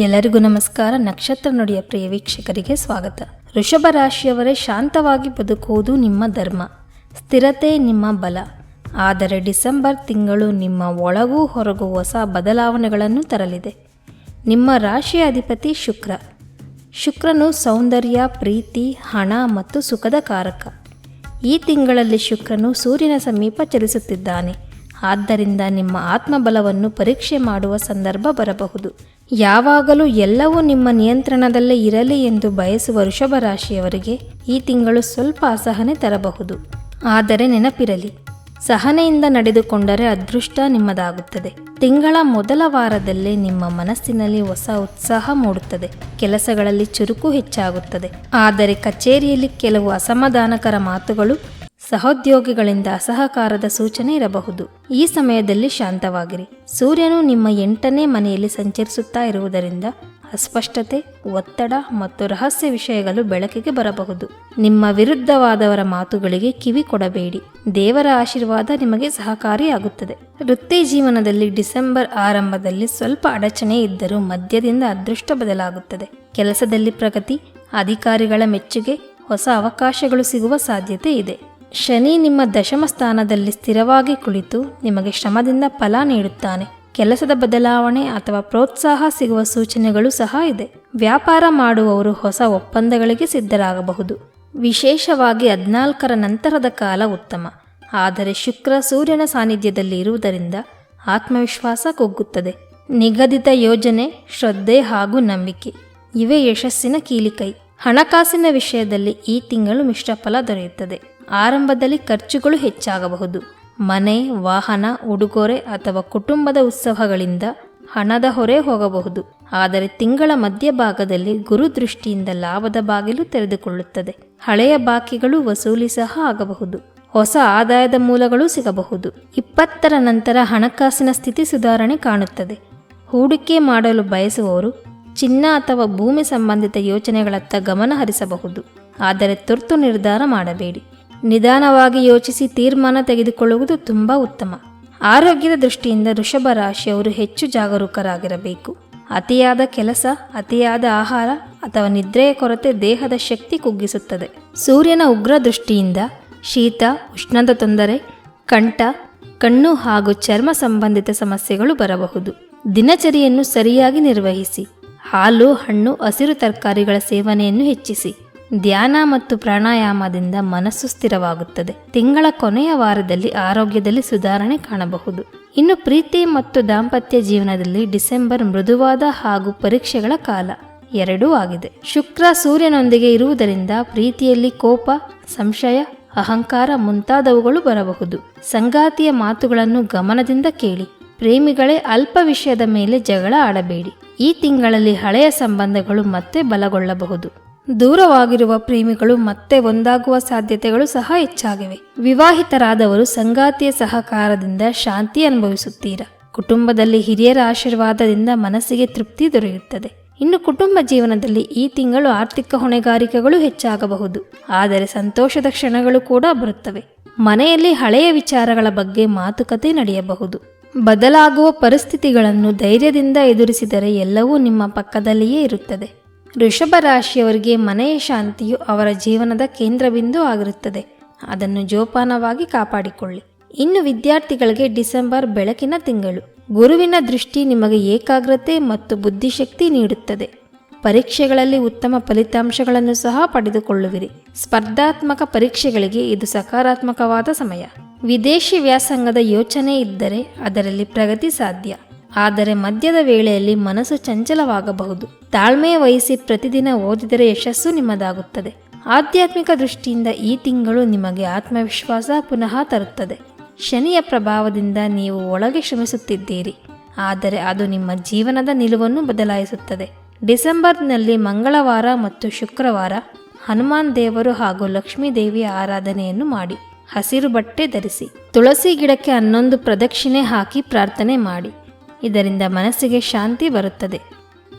ಎಲ್ಲರಿಗೂ ನಮಸ್ಕಾರ. ನಕ್ಷತ್ರ ನುಡಿಯ ಪ್ರಿಯ ವೀಕ್ಷಕರಿಗೆ ಸ್ವಾಗತ. ವೃಷಭ ರಾಶಿಯವರೇ, ಶಾಂತವಾಗಿ ಬದುಕುವುದು ನಿಮ್ಮ ಧರ್ಮ. ಸ್ಥಿರತೆ ನಿಮ್ಮ ಬಲ. ಆದರೆ ಡಿಸೆಂಬರ್ ತಿಂಗಳು ನಿಮ್ಮ ಒಳಗೂ ಹೊರಗೂ ಹೊಸ ಬದಲಾವಣೆಗಳನ್ನು ತರಲಿದೆ. ನಿಮ್ಮ ರಾಶಿಯ ಅಧಿಪತಿ ಶುಕ್ರ. ಶುಕ್ರನು ಸೌಂದರ್ಯ, ಪ್ರೀತಿ, ಹಣ ಮತ್ತು ಸುಖದ ಕಾರಕ. ಈ ತಿಂಗಳಲ್ಲಿ ಶುಕ್ರನು ಸೂರ್ಯನ ಸಮೀಪ ಚಲಿಸುತ್ತಿದ್ದಾನೆ. ಆದ್ದರಿಂದ ನಿಮ್ಮ ಆತ್ಮಬಲವನ್ನು ಪರೀಕ್ಷೆ ಮಾಡುವ ಸಂದರ್ಭ ಬರಬಹುದು. ಯಾವಾಗಲೂ ಎಲ್ಲವೂ ನಿಮ್ಮ ನಿಯಂತ್ರಣದಲ್ಲೇ ಇರಲಿ ಎಂದು ಬಯಸುವ ವೃಷಭ ರಾಶಿಯವರಿಗೆ ಈ ತಿಂಗಳು ಸ್ವಲ್ಪ ಅಸಹನೆ ತರಬಹುದು. ಆದರೆ ನೆನಪಿರಲಿ, ಸಹನೆಯಿಂದ ನಡೆದುಕೊಂಡರೆ ಅದೃಷ್ಟ ನಿಮ್ಮದಾಗುತ್ತದೆ. ತಿಂಗಳ ಮೊದಲ ವಾರದಲ್ಲೇ ನಿಮ್ಮ ಮನಸ್ಸಿನಲ್ಲಿ ಹೊಸ ಉತ್ಸಾಹ ಮೂಡುತ್ತದೆ. ಕೆಲಸಗಳಲ್ಲಿ ಚುರುಕು ಹೆಚ್ಚಾಗುತ್ತದೆ. ಆದರೆ ಕಚೇರಿಯಲ್ಲಿ ಕೆಲವು ಅಸಮಾಧಾನಕರ ಮಾತುಗಳು ಸಹೋದ್ಯೋಗಿಗಳಿಂದ ಅಸಹಕಾರದ ಸೂಚನೆ ಇರಬಹುದು. ಈ ಸಮಯದಲ್ಲಿ ಶಾಂತವಾಗಿರಿ. ಸೂರ್ಯನು ನಿಮ್ಮ ಎಂಟನೇ ಮನೆಯಲ್ಲಿ ಸಂಚರಿಸುತ್ತಾ ಇರುವುದರಿಂದ ಅಸ್ಪಷ್ಟತೆ, ಒತ್ತಡ ಮತ್ತು ರಹಸ್ಯ ವಿಷಯಗಳು ಬೆಳಕಿಗೆ ಬರಬಹುದು. ನಿಮ್ಮ ವಿರುದ್ಧವಾದವರ ಮಾತುಗಳಿಗೆ ಕಿವಿ ಕೊಡಬೇಡಿ. ದೇವರ ಆಶೀರ್ವಾದ ನಿಮಗೆ ಸಹಕಾರಿಯಾಗುತ್ತದೆ. ವೃತ್ತಿ ಜೀವನದಲ್ಲಿ ಡಿಸೆಂಬರ್ ಆರಂಭದಲ್ಲಿ ಸ್ವಲ್ಪ ಅಡಚಣೆ ಇದ್ದರೂ ಮಧ್ಯದಿಂದ ಅದೃಷ್ಟ ಬದಲಾಗುತ್ತದೆ. ಕೆಲಸದಲ್ಲಿ ಪ್ರಗತಿ, ಅಧಿಕಾರಿಗಳ ಮೆಚ್ಚುಗೆ, ಹೊಸ ಅವಕಾಶಗಳು ಸಿಗುವ ಸಾಧ್ಯತೆ ಇದೆ. ಶನಿ ನಿಮ್ಮ ದಶಮ ಸ್ಥಾನದಲ್ಲಿ ಸ್ಥಿರವಾಗಿ ಕುಳಿತು ನಿಮಗೆ ಶ್ರಮದಿಂದ ಫಲ ನೀಡುತ್ತಾನೆ. ಕೆಲಸದ ಬದಲಾವಣೆ ಅಥವಾ ಪ್ರೋತ್ಸಾಹ ಸಿಗುವ ಸೂಚನೆಗಳು ಸಹ ಇದೆ. ವ್ಯಾಪಾರ ಮಾಡುವವರು ಹೊಸ ಒಪ್ಪಂದಗಳಿಗೆ ಸಿದ್ಧರಾಗಬಹುದು. ವಿಶೇಷವಾಗಿ ಹದಿನಾಲ್ಕರ ನಂತರದ ಕಾಲ ಉತ್ತಮ. ಆದರೆ ಶುಕ್ರ ಸೂರ್ಯನ ಸಾನ್ನಿಧ್ಯದಲ್ಲಿ ಇರುವುದರಿಂದ ಆತ್ಮವಿಶ್ವಾಸ ಕುಗ್ಗುತ್ತದೆ. ನಿಗದಿತ ಯೋಜನೆ, ಶ್ರದ್ಧೆ ಹಾಗೂ ನಂಬಿಕೆ ಇವೇ ಯಶಸ್ಸಿನ ಕೀಲಿಕೈ. ಹಣಕಾಸಿನ ವಿಷಯದಲ್ಲಿ ಈ ತಿಂಗಳು ಮಿಶ್ರ ಫಲ ದೊರೆಯುತ್ತದೆ. ಆರಂಭದಲ್ಲಿ ಖರ್ಚುಗಳು ಹೆಚ್ಚಾಗಬಹುದು. ಮನೆ, ವಾಹನ, ಉಡುಗೊರೆ ಅಥವಾ ಕುಟುಂಬದ ಉತ್ಸವಗಳಿಂದ ಹಣದ ಹೊರೆ ಹೋಗಬಹುದು. ಆದರೆ ತಿಂಗಳ ಮಧ್ಯಭಾಗದಲ್ಲಿ ಗುರು ದೃಷ್ಟಿಯಿಂದ ಲಾಭದ ಬಾಗಿಲು ತೆರೆದುಕೊಳ್ಳುತ್ತದೆ. ಹಳೆಯ ಬಾಕಿಗಳು ವಸೂಲಿ ಸಹ ಆಗಬಹುದು. ಹೊಸ ಆದಾಯದ ಮೂಲಗಳು ಸಿಗಬಹುದು. ಇಪ್ಪತ್ತರ ನಂತರ ಹಣಕಾಸಿನ ಸ್ಥಿತಿ ಸುಧಾರಣೆ ಕಾಣುತ್ತದೆ. ಹೂಡಿಕೆ ಮಾಡಲು ಬಯಸುವವರು ಚಿನ್ನ ಅಥವಾ ಭೂಮಿ ಸಂಬಂಧಿತ ಯೋಚನೆಗಳತ್ತ ಗಮನ ಹರಿಸಬಹುದು. ಆದರೆ ತುರ್ತು ನಿರ್ಧಾರ ಮಾಡಬೇಡಿ. ನಿಧಾನವಾಗಿ ಯೋಚಿಸಿ ತೀರ್ಮಾನ ತೆಗೆದುಕೊಳ್ಳುವುದು ತುಂಬ ಉತ್ತಮ. ಆರೋಗ್ಯದ ದೃಷ್ಟಿಯಿಂದ ವೃಷಭ ರಾಶಿಯವರು ಹೆಚ್ಚು ಜಾಗರೂಕರಾಗಿರಬೇಕು. ಅತಿಯಾದ ಕೆಲಸ, ಅತಿಯಾದ ಆಹಾರ ಅಥವಾ ನಿದ್ರೆಯ ಕೊರತೆ ದೇಹದ ಶಕ್ತಿ ಕುಗ್ಗಿಸುತ್ತದೆ. ಸೂರ್ಯನ ಉಗ್ರ ದೃಷ್ಟಿಯಿಂದ ಶೀತ, ಉಷ್ಣದ ತೊಂದರೆ, ಕಂಠ, ಕಣ್ಣು ಹಾಗೂ ಚರ್ಮ ಸಂಬಂಧಿತ ಸಮಸ್ಯೆಗಳು ಬರಬಹುದು. ದಿನಚರಿಯನ್ನು ಸರಿಯಾಗಿ ನಿರ್ವಹಿಸಿ, ಹಾಲು, ಹಣ್ಣು, ಹಸಿರು ತರಕಾರಿಗಳ ಸೇವನೆಯನ್ನು ಹೆಚ್ಚಿಸಿ. ಧ್ಯಾನ ಮತ್ತು ಪ್ರಾಣಾಯಾಮದಿಂದ ಮನಸ್ಸು ಸ್ಥಿರವಾಗುತ್ತದೆ. ತಿಂಗಳ ಕೊನೆಯ ವಾರದಲ್ಲಿ ಆರೋಗ್ಯದಲ್ಲಿ ಸುಧಾರಣೆ ಕಾಣಬಹುದು. ಇನ್ನು ಪ್ರೀತಿ ಮತ್ತು ದಾಂಪತ್ಯ ಜೀವನದಲ್ಲಿ ಡಿಸೆಂಬರ್ ಮೃದುವಾದ ಹಾಗೂ ಪರೀಕ್ಷೆಗಳ ಕಾಲ ಎರಡೂ ಆಗಿದೆ. ಶುಕ್ರ ಸೂರ್ಯನೊಂದಿಗೆ ಇರುವುದರಿಂದ ಪ್ರೀತಿಯಲ್ಲಿ ಕೋಪ, ಸಂಶಯ, ಅಹಂಕಾರ ಮುಂತಾದವುಗಳು ಬರಬಹುದು. ಸಂಗಾತಿಯ ಮಾತುಗಳನ್ನು ಗಮನದಿಂದ ಕೇಳಿ. ಪ್ರೇಮಿಗಳೇ ಅಲ್ಪ ವಿಷಯದ ಮೇಲೆ ಜಗಳ ಆಡಬೇಡಿ. ಈ ತಿಂಗಳಲ್ಲಿ ಹಳೆಯ ಸಂಬಂಧಗಳು ಮತ್ತೆ ಬಲಗೊಳ್ಳಬಹುದು. ದೂರವಾಗಿರುವ ಪ್ರೇಮಿಗಳು ಮತ್ತೆ ಒಂದಾಗುವ ಸಾಧ್ಯತೆಗಳು ಸಹ ಹೆಚ್ಚಾಗಿವೆ. ವಿವಾಹಿತರಾದವರು ಸಂಗಾತಿಯ ಸಹಕಾರದಿಂದ ಶಾಂತಿ ಅನುಭವಿಸುತ್ತೀರಾ? ಕುಟುಂಬದಲ್ಲಿ ಹಿರಿಯರ ಆಶೀರ್ವಾದದಿಂದ ಮನಸ್ಸಿಗೆ ತೃಪ್ತಿ ದೊರೆಯುತ್ತದೆ. ಇನ್ನು ಕುಟುಂಬ ಜೀವನದಲ್ಲಿ ಈ ತಿಂಗಳು ಆರ್ಥಿಕ ಹೊಣೆಗಾರಿಕೆಗಳು ಹೆಚ್ಚಾಗಬಹುದು. ಆದರೆ ಸಂತೋಷದ ಕ್ಷಣಗಳು ಕೂಡ ಬರುತ್ತವೆ. ಮನೆಯಲ್ಲಿ ಹಳೆಯ ವಿಚಾರಗಳ ಬಗ್ಗೆ ಮಾತುಕತೆ ನಡೆಯಬಹುದು. ಬದಲಾಗುವ ಪರಿಸ್ಥಿತಿಗಳನ್ನು ಧೈರ್ಯದಿಂದ ಎದುರಿಸಿದರೆ ಎಲ್ಲವೂ ನಿಮ್ಮ ಪಕ್ಕದಲ್ಲಿಯೇ ಇರುತ್ತದೆ. ವೃಷಭ ರಾಶಿಯವರಿಗೆ ಮನೆಯ ಶಾಂತಿಯು ಅವರ ಜೀವನದ ಕೇಂದ್ರಬಿಂದು ಆಗಿರುತ್ತದೆ. ಅದನ್ನು ಜೋಪಾನವಾಗಿ ಕಾಪಾಡಿಕೊಳ್ಳಿ. ಇನ್ನು ವಿದ್ಯಾರ್ಥಿಗಳಿಗೆ ಡಿಸೆಂಬರ್ ಬೆಳಕಿನ ತಿಂಗಳು. ಗುರುವಿನ ದೃಷ್ಟಿ ನಿಮಗೆ ಏಕಾಗ್ರತೆ ಮತ್ತು ಬುದ್ಧಿಶಕ್ತಿ ನೀಡುತ್ತದೆ. ಪರೀಕ್ಷೆಗಳಲ್ಲಿ ಉತ್ತಮ ಫಲಿತಾಂಶಗಳನ್ನು ಸಹ ಪಡೆದುಕೊಳ್ಳುವಿರಿ. ಸ್ಪರ್ಧಾತ್ಮಕ ಪರೀಕ್ಷೆಗಳಿಗೆ ಇದು ಸಕಾರಾತ್ಮಕವಾದ ಸಮಯ. ವಿದೇಶಿ ವ್ಯಾಸಂಗದ ಯೋಚನೆ ಇದ್ದರೆ ಅದರಲ್ಲಿ ಪ್ರಗತಿ ಸಾಧ್ಯ. ಆದರೆ ಮಧ್ಯದ ವೇಳೆಯಲ್ಲಿ ಮನಸ್ಸು ಚಂಚಲವಾಗಬಹುದು. ತಾಳ್ಮೆ ವಹಿಸಿ ಪ್ರತಿದಿನ ಓದಿದರೆ ಯಶಸ್ಸು ನಿಮ್ಮದಾಗುತ್ತದೆ. ಆಧ್ಯಾತ್ಮಿಕ ದೃಷ್ಟಿಯಿಂದ ಈ ತಿಂಗಳು ನಿಮಗೆ ಆತ್ಮವಿಶ್ವಾಸ ಪುನಃ ತರುತ್ತದೆ. ಶನಿಯ ಪ್ರಭಾವದಿಂದ ನೀವು ಒಳಗೆ ಶ್ರಮಿಸುತ್ತಿದ್ದೀರಿ. ಆದರೆ ಅದು ನಿಮ್ಮ ಜೀವನದ ನಿಲುವನ್ನು ಬದಲಾಯಿಸುತ್ತದೆ. ಡಿಸೆಂಬರ್ನಲ್ಲಿ ಮಂಗಳವಾರ ಮತ್ತು ಶುಕ್ರವಾರ ಹನುಮಾನ್ ದೇವರು ಹಾಗೂ ಲಕ್ಷ್ಮೀ ದೇವಿಯ ಆರಾಧನೆಯನ್ನು ಮಾಡಿ. ಹಸಿರು ಬಟ್ಟೆ ಧರಿಸಿ, ತುಳಸಿ ಗಿಡಕ್ಕೆ ಹನ್ನೊಂದು ಪ್ರದಕ್ಷಿಣೆ ಹಾಕಿ ಪ್ರಾರ್ಥನೆ ಮಾಡಿ. ಇದರಿಂದ ಮನಸ್ಸಿಗೆ ಶಾಂತಿ ಬರುತ್ತದೆ.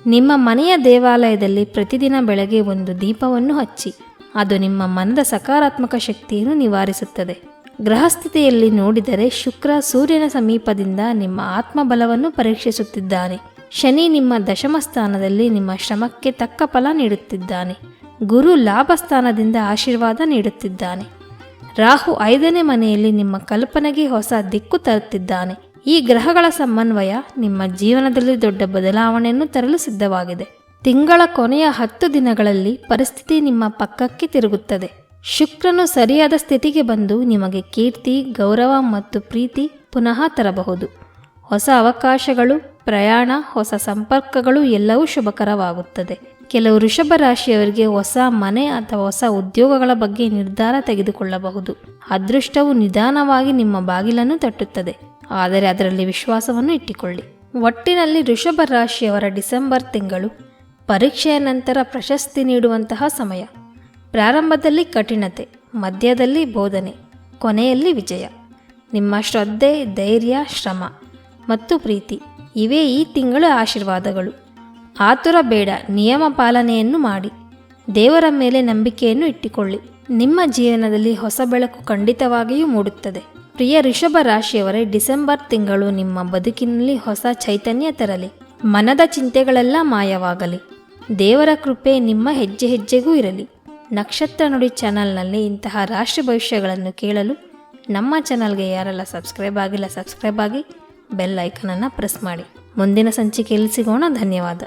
ನಿಮ್ಮ ಮನೆಯ ದೇವಾಲಯದಲ್ಲಿ ಪ್ರತಿದಿನ ಬೆಳಗ್ಗೆ ಒಂದು ದೀಪವನ್ನು ಹಚ್ಚಿ, ಅದು ನಿಮ್ಮ ಮನದ ಸಕಾರಾತ್ಮಕ ಶಕ್ತಿಯನ್ನು ನಿವಾರಿಸುತ್ತದೆ. ಗ್ರಹಸ್ಥಿತಿಯಲ್ಲಿ ನೋಡಿದರೆ ಶುಕ್ರ ಸೂರ್ಯನ ಸಮೀಪದಿಂದ ನಿಮ್ಮ ಆತ್ಮಬಲವನ್ನು ಪರೀಕ್ಷಿಸುತ್ತಿದ್ದಾನೆ. ಶನಿ ನಿಮ್ಮ ದಶಮ ಸ್ಥಾನದಲ್ಲಿ ನಿಮ್ಮ ಶ್ರಮಕ್ಕೆ ತಕ್ಕ ಫಲ ನೀಡುತ್ತಿದ್ದಾನೆ. ಗುರು ಲಾಭ ಸ್ಥಾನದಿಂದ ಆಶೀರ್ವಾದ ನೀಡುತ್ತಿದ್ದಾನೆ. ರಾಹು ಐದನೇ ಮನೆಯಲ್ಲಿ ನಿಮ್ಮ ಕಲ್ಪನೆಗೆ ಹೊಸ ದಿಕ್ಕು ತರುತ್ತಿದ್ದಾನೆ. ಈ ಗ್ರಹಗಳ ಸಮನ್ವಯ ನಿಮ್ಮ ಜೀವನದಲ್ಲಿ ದೊಡ್ಡ ಬದಲಾವಣೆಯನ್ನು ತರಲು ಸಿದ್ಧವಾಗಿದೆ. ತಿಂಗಳ ಕೊನೆಯ ಹತ್ತು ದಿನಗಳಲ್ಲಿ ಪರಿಸ್ಥಿತಿ ನಿಮ್ಮ ಪಕ್ಕಕ್ಕೆ ತಿರುಗುತ್ತದೆ. ಶುಕ್ರನು ಸರಿಯಾದ ಸ್ಥಿತಿಗೆ ಬಂದು ನಿಮಗೆ ಕೀರ್ತಿ, ಗೌರವ ಮತ್ತು ಪ್ರೀತಿ ಪುನಃ ತರಬಹುದು. ಹೊಸ ಅವಕಾಶಗಳು, ಪ್ರಯಾಣ, ಹೊಸ ಸಂಪರ್ಕಗಳು ಎಲ್ಲವೂ ಶುಭಕರವಾಗುತ್ತದೆ. ಕೆಲವು ವೃಷಭ ರಾಶಿಯವರಿಗೆ ಹೊಸ ಮನೆ ಅಥವಾ ಹೊಸ ಉದ್ಯೋಗಗಳ ಬಗ್ಗೆ ನಿರ್ಧಾರ ತೆಗೆದುಕೊಳ್ಳಬಹುದು. ಅದೃಷ್ಟವು ನಿಧಾನವಾಗಿ ನಿಮ್ಮ ಬಾಗಿಲನ್ನು ತಟ್ಟುತ್ತದೆ. ಆದರೆ ಅದರಲ್ಲಿ ವಿಶ್ವಾಸವನ್ನು ಇಟ್ಟುಕೊಳ್ಳಿ. ಒಟ್ಟಿನಲ್ಲಿ ಋಷಭ ರಾಶಿಯವರ ಡಿಸೆಂಬರ್ ತಿಂಗಳು ಪರೀಕ್ಷೆಯ ನಂತರ ಪ್ರಶಸ್ತಿ ನೀಡುವಂತಹ ಸಮಯ. ಪ್ರಾರಂಭದಲ್ಲಿ ಕಠಿಣತೆ, ಮಧ್ಯದಲ್ಲಿ ಬೋಧನೆ, ಕೊನೆಯಲ್ಲಿ ವಿಜಯ. ನಿಮ್ಮ ಶ್ರದ್ಧೆ, ಧೈರ್ಯ, ಶ್ರಮ ಮತ್ತು ಪ್ರೀತಿ ಇವೇ ಈ ತಿಂಗಳ ಆಶೀರ್ವಾದಗಳು. ಆತುರ ಬೇಡ, ನಿಯಮ ಪಾಲನೆಯನ್ನು ಮಾಡಿ. ದೇವರ ಮೇಲೆ ನಂಬಿಕೆಯನ್ನು ಇಟ್ಟುಕೊಳ್ಳಿ. ನಿಮ್ಮ ಜೀವನದಲ್ಲಿ ಹೊಸ ಬೆಳಕು ಖಂಡಿತವಾಗಿಯೂ ಮೂಡುತ್ತದೆ. ಪ್ರಿಯ ಋಷಭ ರಾಶಿಯವರೇ, ಡಿಸೆಂಬರ್ ತಿಂಗಳು ನಿಮ್ಮ ಬದುಕಿನಲ್ಲಿ ಹೊಸ ಚೈತನ್ಯ ತರಲಿ. ಮನದ ಚಿಂತೆಗಳೆಲ್ಲ ಮಾಯವಾಗಲಿ. ದೇವರ ಕೃಪೆ ನಿಮ್ಮ ಹೆಜ್ಜೆ ಹೆಜ್ಜೆಗೂ ಇರಲಿ. ನಕ್ಷತ್ರ ನುಡಿ ಚಾನಲ್ನಲ್ಲಿ ಇಂತಹ ರಾಶಿ ಭವಿಷ್ಯಗಳನ್ನು ಕೇಳಲು ನಮ್ಮ ಚಾನಲ್ಗೆ ಯಾರೆಲ್ಲ ಸಬ್ಸ್ಕ್ರೈಬ್ ಆಗಿಲ್ಲ, ಸಬ್ಸ್ಕ್ರೈಬ್ ಆಗಿ ಬೆಲ್ ಐಕನನ್ನು ಪ್ರೆಸ್ ಮಾಡಿ. ಮುಂದಿನ ಸಂಚಿಕೆಯಲ್ಲಿ ಸಿಗೋಣ. ಧನ್ಯವಾದ.